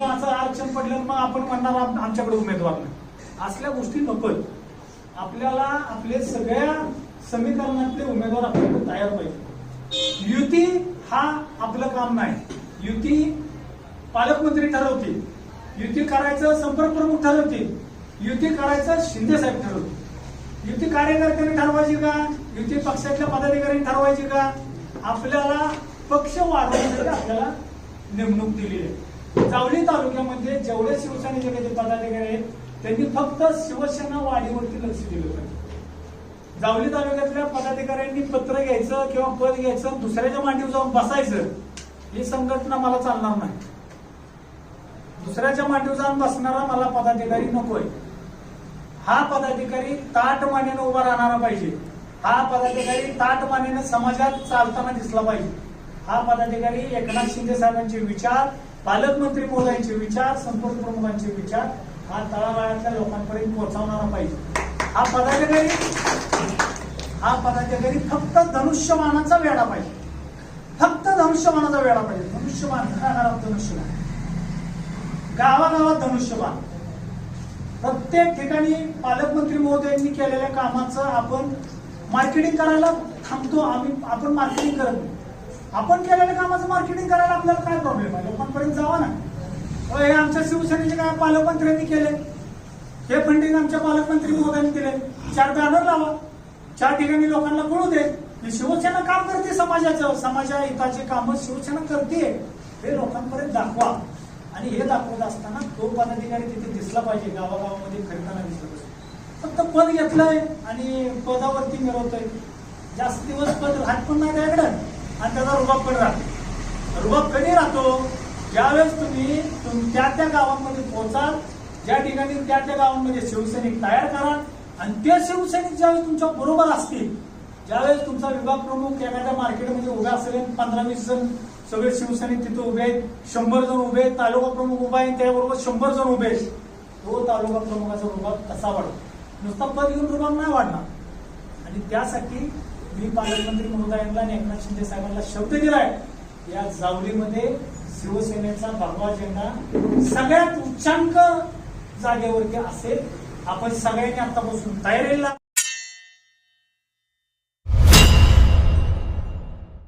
असं आरक्षण पडलं मग आपण म्हणणार आमच्याकडे उमेदवार नाही. असल्या गोष्टी नको आपल्याला आपले सगळ्या समीकरणातले उमेदवार आपल्याकडे तयार पाहिजे. युती हा आपलं काम नाही. युती पालकमंत्री ठरवतील. युती करायचं संपर्क प्रमुख ठरवतील. युती करायचं शिंदे साहेब ठरवतील. युती कार्यकर्त्यांनी ठरवायची का? युती पक्षातल्या पदाधिकाऱ्यांनी ठरवायची का? आपल्याला पक्ष वाढवण्यासाठी आपल्याला नेमणूक दिली आहे. जावली तालुक्यामध्ये जेवढे शिवसेनेचे काही पदाधिकारी आहेत त्यांनी फक्त शिवसेना वाढीवरती लक्ष दिलं पाहिजे. जावली तालुक्यातल्या पदाधिकाऱ्यांनी पत्र घ्यायचं किंवा पद घ्यायचं दुसऱ्याच्या मांडीवर जाऊन बसायचं ही संघटना मला चालणार नाही. दुसऱ्याच्या मांडीवर जाऊन बसणारा मला पदाधिकारी नकोय हा पदाधिकारी ताट मानेनं उभा राहणारा पाहिजे. हा पदाधिकारी ताट मानेनं समाजात चालताना दिसला पाहिजे. हा पदाधिकारी एकनाथ शिंदे साहेबांचे विचार पालकमंत्री महोदयांचे विचार संपर्क प्रमुखांचे विचार हा तळागाळातल्या लोकांपर्यंत पोहोचवणारा पाहिजे. हा पदाधिकारी हा पदाधिकारी फक्त धनुष्यमानाचा वेळा पाहिजे. फक्त धनुष्यमानाचा वेळा पाहिजे. धनुष्यमान घराघरात धनुष्यमान गावागावात धनुष्यबाण. प्रत्येक ठिकाणी पालकमंत्री महोदयांनी केलेल्या कामाचं आपण मार्केटिंग करायला थांबतो. आम्ही आपण मार्केटिंग करत नाही. आपण केलेल्या कामाचं मार्केटिंग करायला आपल्याला काय प्रॉब्लेम आहे? लोकांपर्यंत जावा ना. हे आमच्या शिवसेनेचे काय पालकमंत्र्यांनी केले? हे फंडिंग आमच्या पालकमंत्री महोदयांनी केले. चार बॅनर लावा. चार ठिकाणी लोकांना कळू दे. की शिवसेना काम करते समाजाचं. समाजा हिताचे काम शिवसेना करते. हे लोकांपर्यंत दाखवा. आणि हे दाखवत असताना तो पदाधिकारी तिथे दिसला पाहिजे. गावागावामध्ये फिरताना दिसला पाहिजे. फक्त पद घेतलंय आणि पदावरती मिळवतोय जास्त दिवस पद राहत पण नाही त्याकडे. आणि त्याचा रुबाब कमी राहतो? रुबाब कमी राहतो? ज्यावेळेस तुम्ही तुम- त्या त्या गावांमध्ये पोहोचाल ज्या ठिकाणी त्या त्या गावांमध्ये शिवसैनिक तयार कराल आणि ते शिवसैनिक ज्यावेळेस तुमच्या बरोबर असतील ज्यावेळेस तुमचा विभाग प्रमुख एखाद्या मार्केटमध्ये उभा असेल पंधरा वीस जण सगळे शिवसैनिक तिथे उभे आहेत शंभर जण उभे आहेत तालुका प्रमुख उभा आहे त्याबरोबर शंभर जण उभे आहेत तो तालुका प्रमुखाचा रुबाब कसा वाढतो. नुसता पद घेऊन रुबाब नाही वाढणार. आणि त्यासाठी मी पालकमंत्री महोदयांना आणि एकनाथ शिंदे साहेबांना शब्द दिलाय. या जावलीमध्ये शिवसेनेचा भगवा झेंडा सगळ्यात उच्चांक जागेवरती असेल. आपण सगळ्यांनी आतापासून तयारीला